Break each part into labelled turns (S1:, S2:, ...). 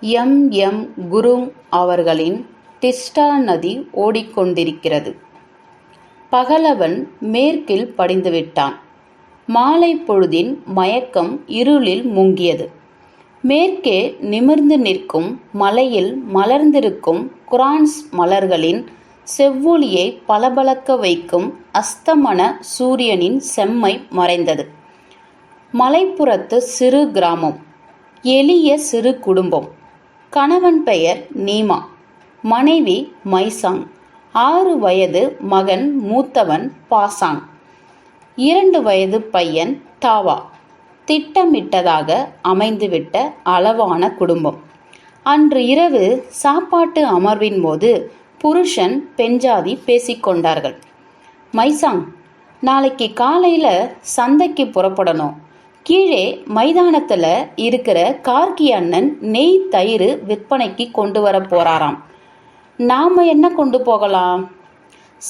S1: M. M. Gurung அவர்களின் டிஸ்டா நதி ஓடிக்கொண்டிருக்கிறது. பகலவன் மேற்கில் படிந்துவிட்டான். மாலை பொழுதின் மயக்கம் இருளில் முங்கியது. மேற்கே நிமிர்ந்து நிற்கும் மலையில் மலர்ந்திருக்கும் குரான்ஸ் மலர்களின் செவ்வொளியை பளபளக்க வைக்கும் அஸ்தமன சூரியனின் செம்மை மறைந்தது. மலைப்புறத்து சிறு கிராமம். எளிய சிறு குடும்பம். கணவன் பெயர் நீமா. மனைவி மைசாங். ஆறு வயது மகன் மூத்தவன் பாசாங். இரண்டு வயது பையன் தாவா. திட்டமிட்டதாக அமைந்துவிட்ட அளவான குடும்பம். அன்று இரவு சாப்பாட்டு அமர்வின் போது புருஷன் பெஞ்சாதி பேசிக்கொண்டார்கள் மைசாங் நாளைக்கு காலையில் சந்தைக்கு புறப்படணும். கீழே மைதானத்துல இருக்கிற கார்கி அண்ணன் நெய் தயிர் விற்பனைக்கு கொண்டு வர போறாராம். நாம என்ன கொண்டு போகலாம்?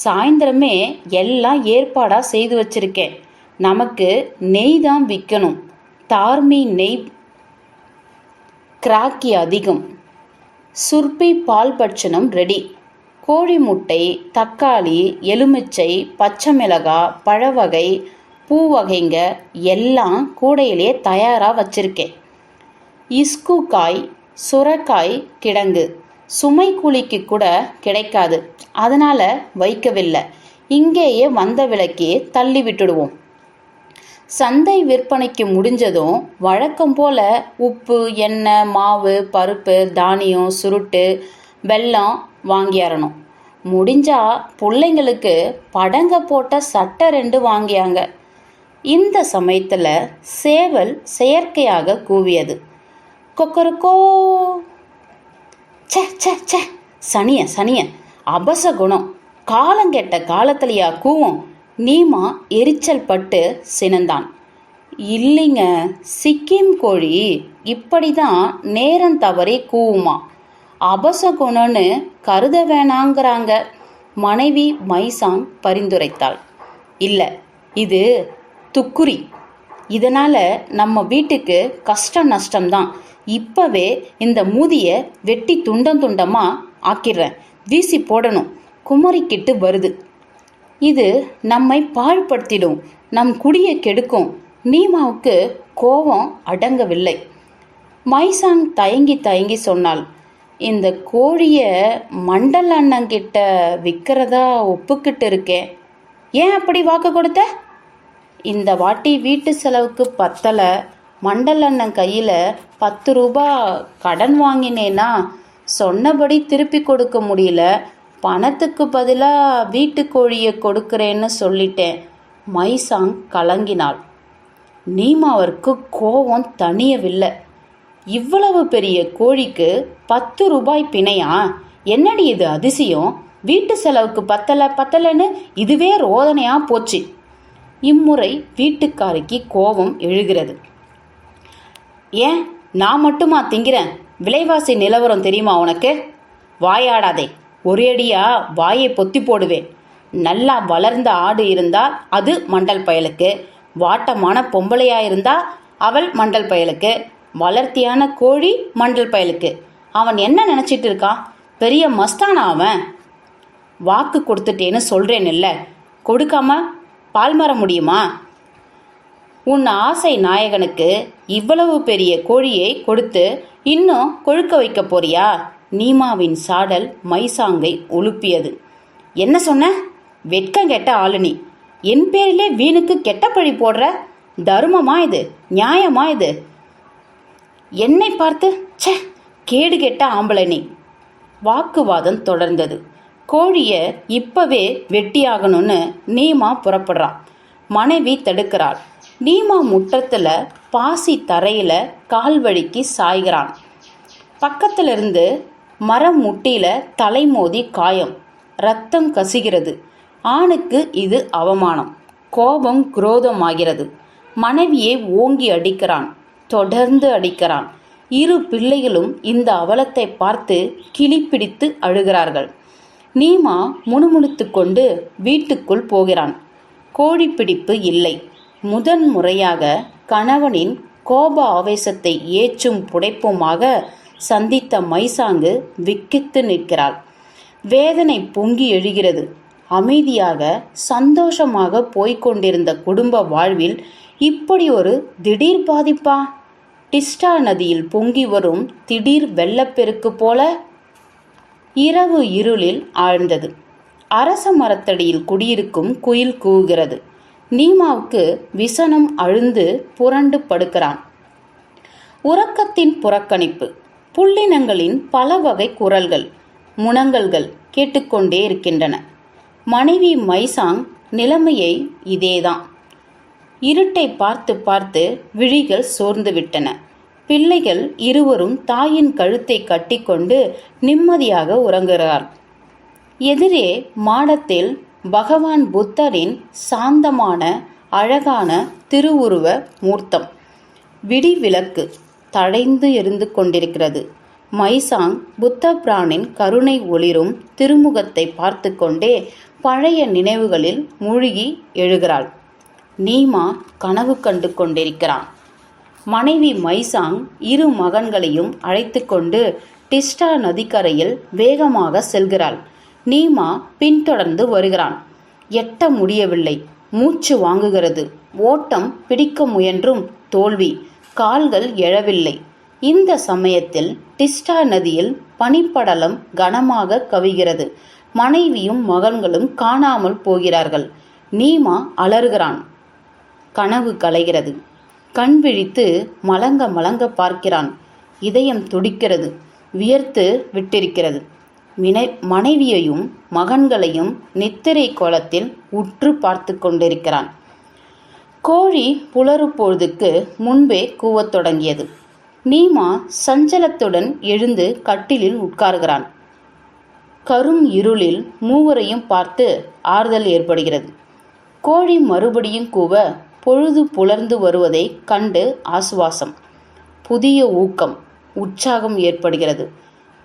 S1: சாயந்தரமே எல்லாம் ஏற்பாடா செய்து வச்சிருக்கேன். நமக்கு நெய் தான் விற்கணும் தார்மி நெய் கிராக்கி அதிகம். சுர்பி பால் பட்சணம் ரெடி. கோழி முட்டை தக்காளி எலுமிச்சை பச்சை மிளகா பழவகை பூ வகைங்க எல்லாம் கூடையிலே தயாராக வச்சிருக்கேன். இஸ்கு காய் சுரக்காய் கிடங்கு சுமை கூலிக்கு கூட கிடைக்காது. அதனால வைக்கவில்லை இங்கேயே வந்த விலைக்கு தள்ளி விட்டுடுவோம். சந்தை விற்பனைக்கு முடிஞ்சதும் வழக்கம் போல உப்பு எண்ணெய் மாவு பருப்பு தானியம் சுருட்டு வெல்லம் வாங்கியாரணும். முடிஞ்சா பிள்ளைங்களுக்கு படங்க போட்ட சட்டை ரெண்டு வாங்கியாங்க. இந்த சமயத்தில் சேவல் செயற்கையாக கூவியது. கொக்கருக்கோ ச்சே ச்சே ச்சே சனிய சனிய அபசகுணம் காலங்கெட்ட காலத்திலையா கூவும் நீமா எரிச்சல் பட்டு சினந்தான். இல்லைங்க சிக்கிம் கோழி இப்படி தான் நேரம் தவறி கூவுமா. அபச குணம்னு கருத வேணாங்கிறாங்க மனைவி மைசாங் பரிந்துரைத்தாள். இல்லை இது துக்குரி. இதனால் நம்ம வீட்டுக்கு கஷ்ட நஷ்டம்தான். இப்போவே இந்த மூதியை வெட்டி துண்டம் துண்டமாக ஆக்கிடுறேன் வீசி போடணும். குமரிக்கிட்டு வருது. இது நம்மை பாழ்படுத்திடும். நம் குடியை கெடுக்கும். நீமாவுக்கு கோபம் அடங்கவில்லை. மைசாங் தயங்கி தயங்கி சொன்னாள். இந்த கோழியை மண்டல் அண்ணங்கிட்ட விற்கிறதா ஒப்புக்கிட்டு இருக்கேன். ஏன் அப்படி வாக்கு கொடுத்த? இந்த வாட்டி வீட்டு செலவுக்கு பத்தல. மண்டல் அண்ணன் கையில் பத்து ரூபா கடன் வாங்கினேனா சொன்னபடி திருப்பி கொடுக்க முடியல. பணத்துக்கு பதிலாக வீட்டு கோழியை கொடுக்குறேன்னு சொல்லிட்டேன். மைசாங் கலங்கினாள். நீமாவிற்கு கோபம் தனியவில்லை இவ்வளவு பெரிய கோழிக்கு பத்து ரூபாய் பிணையா? என்னடி இது அதிசயம்? வீட்டு செலவுக்கு பத்தலை பத்தலைன்னு இதுவே ரோதனையாக போச்சு. இம்முறை வீட்டுக்காரிக்கு கோபம் எழுகிறது. ஏன் நான் மட்டுமா திங்கிறேன்? விலைவாசி நிலவரம் தெரியுமா உனக்கு? வாயாடாதே. ஒரேடியா வாயை பொத்தி போடுவேன். நல்லா வளர்ந்த ஆடு இருந்தால் அது மண்டல் பயலுக்கு. வாட்டமான பொம்பளையா இருந்தால் அவள் மண்டல் பயலுக்கு. வளர்த்தியான கோழி மண்டல் பயலுக்கு. அவன் என்ன நினச்சிட்டு இருக்கான்? பெரிய மஸ்தானா அவன்? வாக்கு கொடுத்துட்டேன்னு சொல்றேன்ல. கொடுக்காம பால் மாற முடியுமா? உன் ஆசை நாயகனுக்கு இவ்வளவு பெரிய கோழியை கொடுத்து இன்னும் கொழுக்க வைக்கப் போறியா? நீமாவின் சாடல் மைசாங்கை உழுப்பியது என்ன சொன்ன? வெட்கம் கெட்ட ஆளுநி என் பேரிலே வீணுக்கு கெட்ட பழி போடுற? தருமமா இது? நியாயமா இது? என்னை பார்த்து ச்சே கேடு கெட்ட ஆம்பளை நீ. வாக்குவாதம் தொடர்ந்தது. கோழியை இப்பவே வெட்டியாகணும்னு நீமா புறப்படுறான் மனைவி தடுக்கிறாள். நீமா முற்றத்தில் பாசி தரையில் கால் வழுக்கி சாய்கிறான். பக்கத்திலிருந்து மரம் முட்டியில் தலைமோதி காயம். ரத்தம் கசிகிறது. ஆணுக்கு இது அவமானம். கோபம் குரோதமாகிறது. மனைவியை ஓங்கி அடிக்கிறான். தொடர்ந்து அடிக்கிறான். இரு பிள்ளைகளும் இந்த அவலத்தை பார்த்து கிளிப்பிடித்து அழுகிறார்கள். நீமா முணுமுணுத்து கொண்டு வீட்டுக்குள் போகிறான். கோழிப்பிடிப்பு இல்லை. முதன் முறையாக கணவனின் கோப ஆவேசத்தை ஏச்சும் புடைப்புமாக சந்தித்த மைசாங்கு விக்கித்து நிற்கிறாள் வேதனை பொங்கி எழுகிறது அமைதியாக சந்தோஷமாக போய்கொண்டிருந்த குடும்ப வாழ்வில் இப்படி ஒரு திடீர் பாதிப்பா டிஸ்டா நதியில் பொங்கி வரும் திடீர் வெள்ளப்பெருக்கு போல இரவு இருளில் ஆழ்ந்தது. அரச மரத்தடியில் குடியிருக்கும் குயில் கூவுகிறது. நீமாவுக்கு விசனம் அழுந்து புரண்டு படுக்கிறான். உறக்கத்தின் புறக்கணிப்பு. புள்ளினங்களின் பல வகை குரல்கள் முனங்கல்கள் கேட்டுக்கொண்டே இருக்கின்றன. மனைவி மைசாங் நிலைமையை இதேதான். இருட்டை பார்த்து பார்த்து விழிகள் சோர்ந்துவிட்டன பிள்ளைகள் இருவரும் தாயின் கழுத்தை கட்டிக்கொண்டு நிம்மதியாக உறங்குகிறார். எதிரே மாடத்தில் பகவான் புத்தரின் சாந்தமான அழகான திருவுருவ மூர்த்தம். விடி விளக்கு தழைந்து எரிந்து கொண்டிருக்கிறது. மைசாங் புத்த பிராணின் கருணை ஒளிரும் திருமுகத்தை பார்த்து கொண்டே பழைய நினைவுகளில் மூழ்கி எழுகிறாள். நீமா கனவு கண்டு கொண்டிருக்கிறான். மனைவி மைசாங் இரு மகன்களையும் அழைத்து கொண்டு டிஸ்டா நதிக்கரையில் வேகமாக செல்கிறாள். நீமா பின்தொடர்ந்து வருகிறான். எட்ட முடியவில்லை. மூச்சு வாங்குகிறது. ஓட்டம் பிடிக்க முயன்றும் தோல்வி. கால்கள் எழவில்லை. இந்த சமயத்தில் டிஸ்டா நதியில் பனிப்படலம் கனமாக கவிகிறது. மனைவியும் மகன்களும் காணாமல் போகிறார்கள். நீமா அலறுகிறான். கனவு கலைகிறது. கண் விழித்து மலங்க மலங்க பார்க்கிறான். இதயம் துடிக்கிறது வியர்த்து விட்டிருக்கிறது. மினை மனைவியையும் மகன்களையும் நித்திரை கோலத்தில் உற்று பார்த்து கொண்டிருக்கிறான். கோழி புலரு பொழுதுக்கு முன்பே கூவத் தொடங்கியது. நீமா சஞ்சலத்துடன் எழுந்து கட்டிலில் உட்கார்கிறான். கரும் இருளில் மூவரையும் பார்த்து ஆறுதல் ஏற்படுகிறது. கோழி மறுபடியும் கூவ பொழுது புலர்ந்து வருவதை கண்டு ஆசுவாசம். புதிய ஊக்கம் உற்சாகம் ஏற்படுகிறது.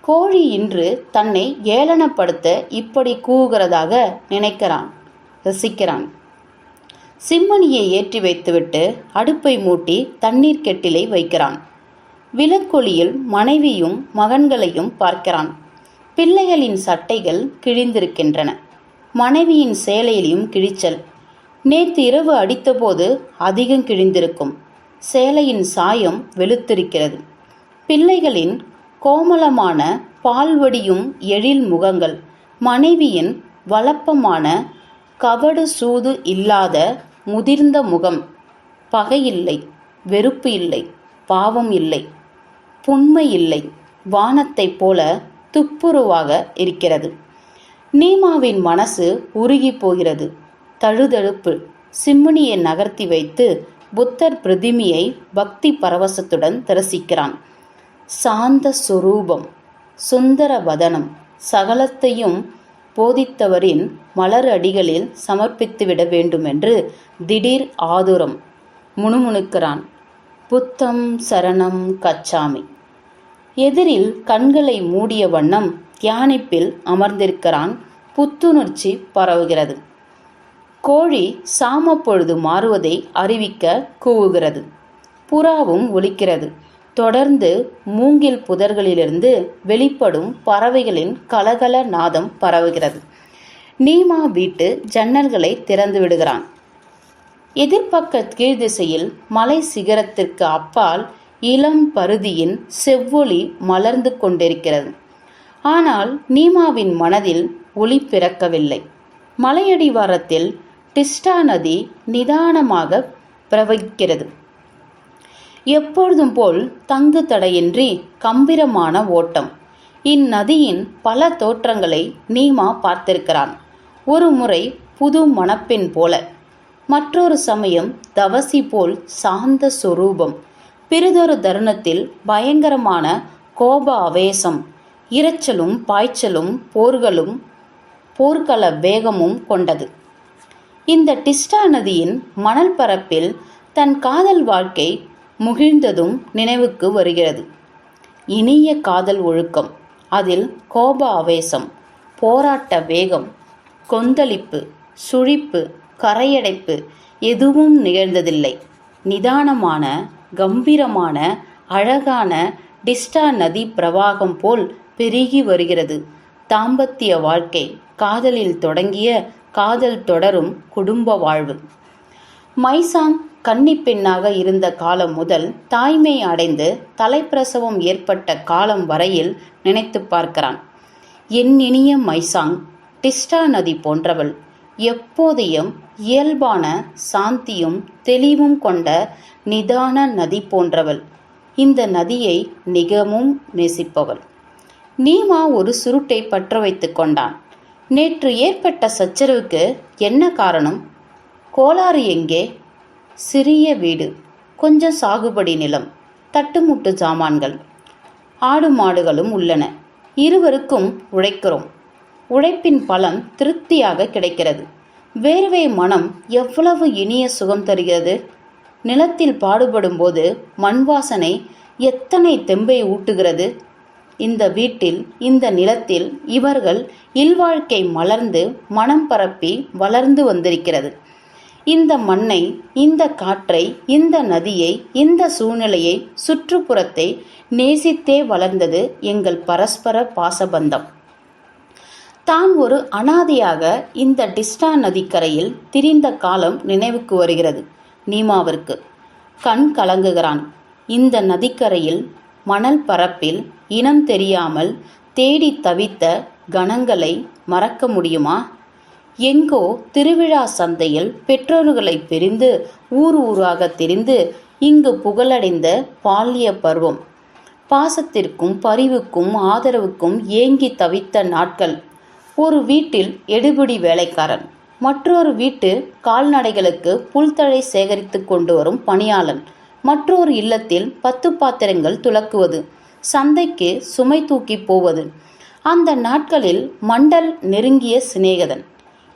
S1: கோழி இன்று தன்னை ஏளனப்படுத்த இப்படி கூவுகிறதாக நினைக்கிறான் ரசிக்கிறான். சிம்மணியை ஏற்றி வைத்துவிட்டு அடுப்பை மூட்டி தண்ணீர் கெட்டிலை வைக்கிறான். விலக்கொலியில் மனைவியும் மகன்களையும் பார்க்கிறான். பிள்ளைகளின் சட்டைகள் கிழிந்திருக்கின்றன. மனைவியின் சேலையிலும் கிழிச்சல். நேற்று இரவு அடித்தபோது அதிகம் கிழிந்திருக்கும். சேலையின் சாயம் வெளுத்திருக்கிறது. பிள்ளைகளின் கோமளமான பால்வடியும் எழில் முகங்கள் மனைவியின் வளப்பமான கவடு சூது இல்லாத முதிர்ந்த முகம் பகையில்லை வெறுப்பு இல்லை பாவம் இல்லை புண்மை இல்லை வானத்தைப் போல துப்புருவாக இருக்கிறது. நீமாவின் மனசு உருகி போகிறது. தழுதழுப்பு. சிம்மினியை நகர்த்தி வைத்து புத்தர் பிரதிமையை பக்தி பரவசத்துடன் தரிசிக்கிறான். சாந்த சுரூபம் சுந்தர வதனம் சகலத்தையும் போதித்தவரின் மலர் அடிகளில் சமர்ப்பித்துவிட வேண்டுமென்று திடீர் ஆதுரம் முணுமுணுக்கிறான். புத்தம் சரணம் கச்சாமி. எதிரில் கண்களை மூடிய வண்ணம் தியானிப்பில் அமர்ந்திருக்கிறான். புத்துணர்ச்சி பரவுகிறது. கோழி சாமப்பொழுது மாறுவதை அறிவிக்க கூவுகிறது. புறாவும் ஒலிக்கிறது. தொடர்ந்து மூங்கில் புதர்களிலிருந்து வெளிப்படும் பறவைகளின் கலகல நாதம் பரவுகிறது. நீமா வீட்டு ஜன்னல்களை திறந்து விடுகிறான். எதிர்ப்பக்க கீழ்திசையில் மலை சிகரத்திற்கு அப்பால் இளம் பருதியின் செவ்வொளி மலர்ந்து கொண்டிருக்கிறது. ஆனால் நீமாவின் மனதில் ஒளி பிறக்கவில்லை. மலையடிவாரத்தில் டிஸ்டா நதி நிதானமாக பிரவகிக்கிறது. எப்பொழுதும் போல் தங்கு தடையின்றி கம்பீரமான ஓட்டம். இந்நதியின் பல தோற்றங்களை நீமா பார்த்திருக்கிறான். ஒரு முறை புது மணப்பெண் போல. மற்றொரு சமயம் தவசி போல் சாந்த சொரூபம். பிறிதொரு தருணத்தில் பயங்கரமான கோப அவேசம் இரைச்சலும் பாய்ச்சலும் போர்களும் போர்க்கள வேகமும் கொண்டது. இந்த டிஸ்டா நதியின் மணல் பரப்பில் தன் காதல் வாழ்க்கை முகிழ்ந்ததும் நினைவுக்கு வருகிறது. இனிய காதல் ஒழுக்கம் அதில் கோப ஆவேசம் போராட்ட வேகம் கொந்தளிப்பு சுழிப்பு கரையடைப்பு எதுவும் நிகழ்ந்ததில்லை. நிதானமான கம்பீரமான அழகான டிஸ்டா நதி பிரவாகம் போல் பெருகி வருகிறது. தாம்பத்திய வாழ்க்கை காதலில் தொடங்கிய காதல் தொடரும் குடும்ப வாழ்வு. மைசாங் கன்னிப்பெண்ணாக இருந்த காலம் முதல் தாய்மை அடைந்து தலைப்பிரசவம் ஏற்பட்ட காலம் வரையில் நினைத்து பார்க்கிறான். என் இனிய மைசாங் டிஸ்டா நதி போன்றவள் எப்போதையும் இயல்பான சாந்தியும் தெளிவும் கொண்ட நிதான நதி போன்றவள். இந்த நதியை மிகவும் நேசிப்பவள். நீமா ஒரு சுருட்டை பற்ற வைத்து கொண்டான். நேற்று ஏற்பட்ட சச்சரவுக்கு என்ன காரணம்? கோளாறு எங்கே? சிறிய வீடு கொஞ்சம் சாகுபடி நிலம் தட்டுமுட்டு சாமான்கள். ஆடு மாடுகளும் உள்ளன. இருவருக்கும் உழைக்கிறோம். உழைப்பின் பலன் திருப்தியாக கிடைக்கிறது. வேர்வை மனம் எவ்வளவு இனிய சுகம் தருகிறது? நிலத்தில் பாடுபடும்போது மண் வாசனை எத்தனை தெம்பை ஊட்டுகிறது? இந்த வீட்டில் இந்த நிலத்தில் இவர்கள் இல்வாழ்க்கை மலர்ந்து மனம் பரப்பி வளர்ந்து வந்திருக்கிறது. இந்த மண்ணை இந்த காற்றை இந்த நதியை இந்த சூழ்நிலையை சுற்றுப்புறத்தை நேசித்தே வளர்ந்தது எங்கள் பரஸ்பர பாசபந்தம். தான் ஒரு அனாதையாக இந்த டிஸ்டா நதிக்கரையில் திரிந்த காலம் நினைவுக்கு வருகிறது. நீமாவிற்கு கண் கலங்குகிறான். இந்த நதிக்கரையில் மணல் பரப்பில் இனம் தெரியாமல் தேடி தவித்த கணங்களை மறக்க முடியுமா? எங்கோ திருவிழா சந்தையில் பெற்றோர்களை பிரிந்து ஊர் ஊராக திரிந்து இங்கு புகழடைந்த பால்ய பருவம். பாசத்திற்கும் பரிவுக்கும் ஆதரவுக்கும் ஏங்கி தவித்த நாட்கள். ஒரு வீட்டில் எடுபிடி வேலைக்காரன். மற்றொரு வீட்டு கால்நடைகளுக்கு புல்தழை சேகரித்து கொண்டு வரும் பணியாளன். மற்றொரு இல்லத்தில் பத்து பாத்திரங்கள் துலக்குவது சந்தைக்கு சுமை தூக்கி போவது. அந்த நாட்களில் மண்டல் நெருங்கிய சிநேகதன்.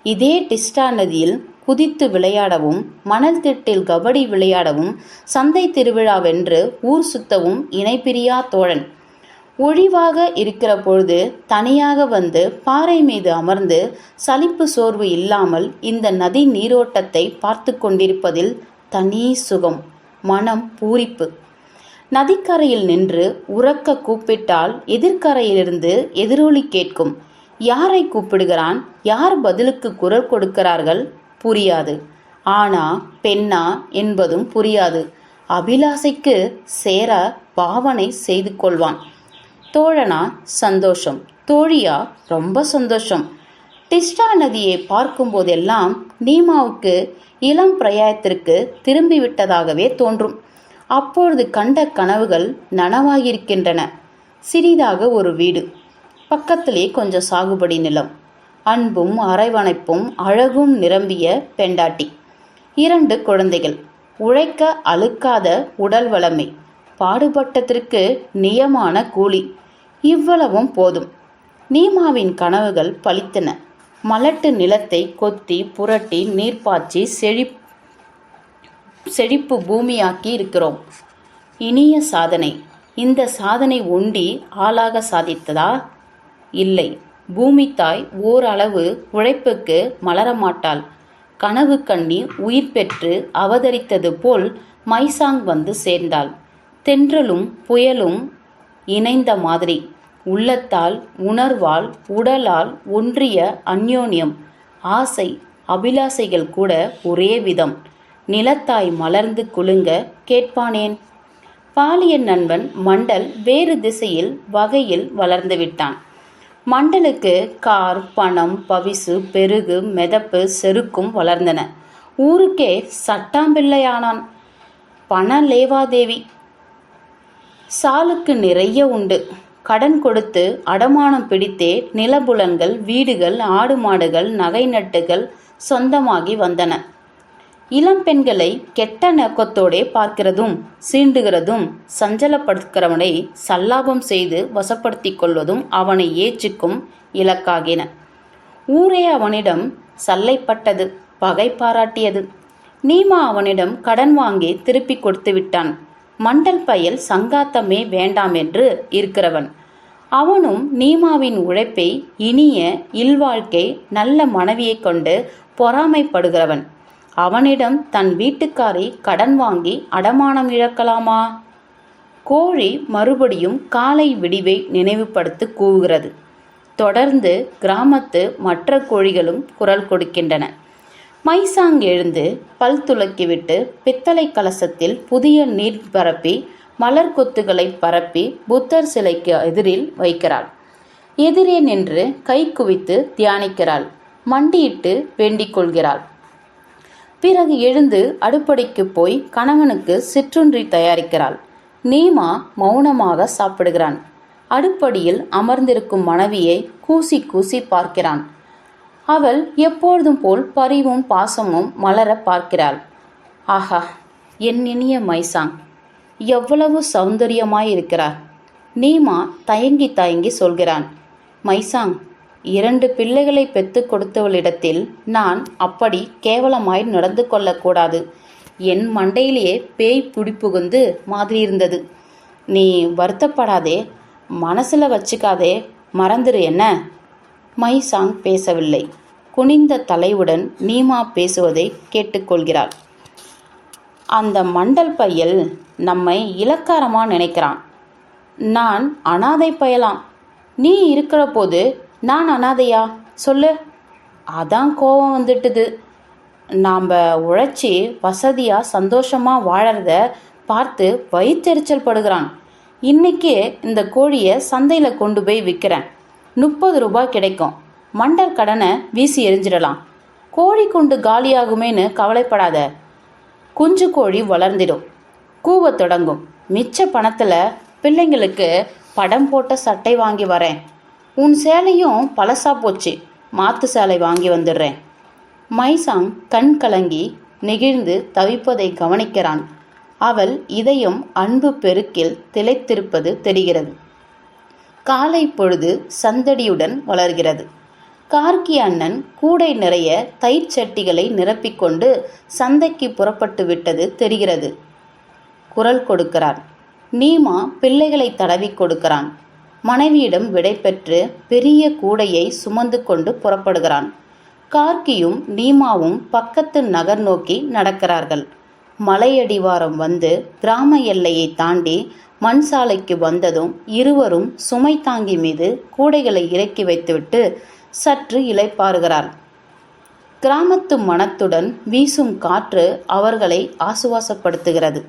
S1: இதே டிஸ்டா நதியில் குதித்து விளையாடவும் மணல் திட்டில் கபடி விளையாடவும் சந்தை திருவிழாவென்று ஊர் சுத்தவும் இணைப்பிரியா தோழன். ஒழிவாக இருக்கிற பொழுது தனியாக வந்து பாறை மீது அமர்ந்து சலிப்பு சோர்வு இல்லாமல் இந்த நதி நீரோட்டத்தை பார்த்து கொண்டிருப்பதில் தனி சுகம். மனம் பூரிப்பு. நதிக்கரையில் நின்று உறக்க கூப்பிட்டால் எதிர்க்கரையிலிருந்து எதிரொலி கேட்கும். யாரை கூப்பிடுகிறான்? யார் பதிலுக்கு குரல் கொடுக்கிறார்கள்? புரியாது. ஆனா பெண்ணா என்பதும் புரியாது. அபிலாசைக்கு சேர பாவனை செய்து கொள்வான். தோழனா சந்தோஷம். தோழியா ரொம்ப சந்தோஷம். டிஸ்டா நதியை பார்க்கும்போதெல்லாம் நீமாவுக்கு இளம் பிரயாயத்திற்கு திரும்பிவிட்டதாகவே தோன்றும். அப்பொழுது கண்ட கனவுகள் நனவாகியிருக்கின்றன சிறிதாக ஒரு வீடு. பக்கத்திலே கொஞ்சம் சாகுபடி நிலம். அன்பும் அரைவணைப்பும் அழகும் நிரம்பிய பெண்டாட்டி. இரண்டு குழந்தைகள். உழைக்க அழுக்காத உடல் வளமை. பாடுபட்டதற்கு நியமான கூலி. இவ்வளவும் போதும். நீமாவின் கனவுகள் பலித்தன. மலட்டு நிலத்தை கொத்தி புரட்டி நீர்ப்பாய்ச்சி செழி செழிப்பு பூமியாக்கி இருக்கிறோம். இனிய சாதனை. இந்த சாதனை ஒண்டி ஆளாக சாதித்ததா? இல்லை. பூமி தாய் ஓரளவு உழைப்புக்கு மலரமாட்டாள். கனவு கண்ணி உயிர் பெற்று அவதரித்தது போல் மைசாங் வந்து சேர்ந்தாள். தென்றலும் புயலும் இணைந்த மாதிரி. உள்ளத்தால் உணர்வால் உடலால் ஒன்றிய அந்யோன்யம். ஆசை அபிலாசைகள் கூட ஒரே விதம். நிலத்தாய் மலர்ந்து குலுங்க கேட்பானேன்? பாலியன் நண்பன் மண்டல் வேறு திசையில் வகையில் வளர்ந்து விட்டான். மண்டலுக்கு கார் பணம் பவிசு பெருகு மெதப்பு செருக்கும் வளர்ந்தன. ஊருக்கே சட்டாம்பிள்ளையானான் பண லேவாதேவி. சாலுக்கு நிறைய உண்டு. கடன் கொடுத்து அடமானம் பிடித்தே நிலபுலன்கள் வீடுகள் ஆடு மாடுகள் நகை நட்டுகள் சொந்தமாகி வந்தன. இளம் பெண்களை கெட்ட நோக்கத்தோடே பார்க்கிறதும் சீண்டுகிறதும் சஞ்சலப்படுத்துகிறவனை சல்லாபம் செய்து வசப்படுத்திக் கொள்வதும் அவனை ஏச்சுக்கும் இலக்காகின. ஊரே அவனிடம் சல்லைப்பட்டது பகை பாராட்டியது. நீமா அவனிடம் கடன் வாங்கி திருப்பி கொடுத்து விட்டான். மண்டல் பயல் சங்காத்தமே வேண்டாம் என்று இருக்கிறவன். அவனும் நீமாவின் உழைப்பை இனிய இல்வாழ்க்கை நல்ல மனைவியைக் கொண்டு பொறாமைப்படுகிறவன். அவனிடம் தன் வீட்டுக்காரை கடன் வாங்கி அடமானம் இழக்கலாமா? கோழி மறுபடியும் காலை விடிவை நினைவுபடுத்து கூவுகிறது. தொடர்ந்து கிராமத்து மற்ற கோழிகளும் குரல் கொடுக்கின்றன. மைசாங் எழுந்து பல் துலக்கிவிட்டு பித்தளை கலசத்தில் புதிய நீர் பரப்பி மலர் கொத்துகளை பரப்பி புத்தர் சிலைக்கு எதிரில் வைக்கிறாள். எதிரே நின்று கை குவித்து தியானிக்கிறாள். மண்டியிட்டு வேண்டிக் கொள்கிறாள். பிறகு எழுந்து அடுப்படைக்கு போய் கணவனுக்கு சிற்றுன்றி தயாரிக்கிறாள். நீமா மௌனமாக சாப்பிடுகிறான். அடுப்படியில் அமர்ந்திருக்கும் மனைவியை கூசி கூசி பார்க்கிறான். அவள் எப்பொழுதும் போல் பரிவும் பாசமும் மலர பார்க்கிறாள். ஆஹா என் இனிய மைசாங் எவ்வளவு சௌந்தரியமாயிருக்கிறார். நீமா தயங்கி தயங்கி சொல்கிறான். மைசாங் இரண்டு பிள்ளைகளை பெத்து கொடுத்தவளிடத்தில் நான் அப்படி கேவலமாய் நடந்து கொள்ளக்கூடாது என் மண்டையிலேயே பேய் புடிப்புகுந்து மாதிரி இருந்தது நீ வருத்தப்படாதே மனசில் வச்சுக்காதே மறந்துரு என்ன? மைசாங் பேசவில்லை. குனிந்த தலையுடன் நீமா பேசுவதை கேட்டுக்கொள்கிறாள். அந்த மண்டல் பையல் நம்மை இலக்காரமாக நினைக்கிறான். நான் அனாதை பயலாம். நீ இருக்கிற போது நான் அனாதையா? சொல்லு. அதான் கோபம் வந்துட்டுது. நாம் உழைச்சி வசதியாக சந்தோஷமாக வாழறத பார்த்து வயிற்றெரிச்சல் படுகிறான். இன்றைக்கே இந்த கோழியை சந்தையில் கொண்டு போய் விற்கிறேன் முப்பது ரூபாய் கிடைக்கும். மண்டல் கடனை வீசி எரிஞ்சிடலாம். கோழி குண்டு காலியாகுமேன்னு கவலைப்படாத. குஞ்சு கோழி வளர்ந்திடும். கூவத் தொடங்கும். மிச்ச பணத்தில் பிள்ளைங்களுக்கு படம் போட்ட சட்டை வாங்கி வரேன். உன் சேலையும் பழசா போச்சு. மாத்து சேலை வாங்கி வந்துடுறேன். மைசாங் கண் கலங்கி நெகிழ்ந்து தவிப்பதை கவனிக்கிறான். அவள் இதயம் அன்பு பெருக்கில் திளைத்திருப்பது தெரிகிறது. காலை பொழுது சந்தடியுடன் வளர்கிறது. கார்கி அண்ணன் கூடை நிறைய தயிர் சட்டிகளை நிரப்பிக்கொண்டு சந்தைக்கு புறப்பட்டு விட்டது தெரிகிறது. குரல் கொடுக்கிறான். நீமா பிள்ளைகளை தடவி கொடுக்கிறான். மனைவியிடம் விடைபெற்று பெரிய கூடையை சுமந்து கொண்டு புறப்படுகிறான். கார்கியும் நீமாவும் பக்கத்து நகர் நோக்கி நடக்கிறார்கள். மலையடிவாரம் வந்து கிராம எல்லையை தாண்டி மண் சாலைக்கு வந்ததும் இருவரும் சுமை தாங்கி மீது கூடைகளை இறக்கி வைத்துவிட்டு சற்று இளைப்பாறுகிறார். கிராமத்து மனத்துடன் வீசும் காற்று அவர்களை ஆசுவாசப்படுத்துகிறது.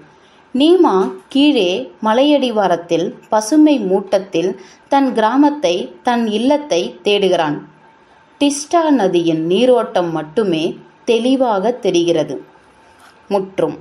S1: நீமா கீழே மலையடிவாரத்தில் பசுமை மூட்டத்தில் தன் கிராமத்தை தன் இல்லத்தை தேடுகிறான். டிஸ்டா நதியின் நீரோட்டம் மட்டுமே தெளிவாக தெரிகிறது. முற்றும்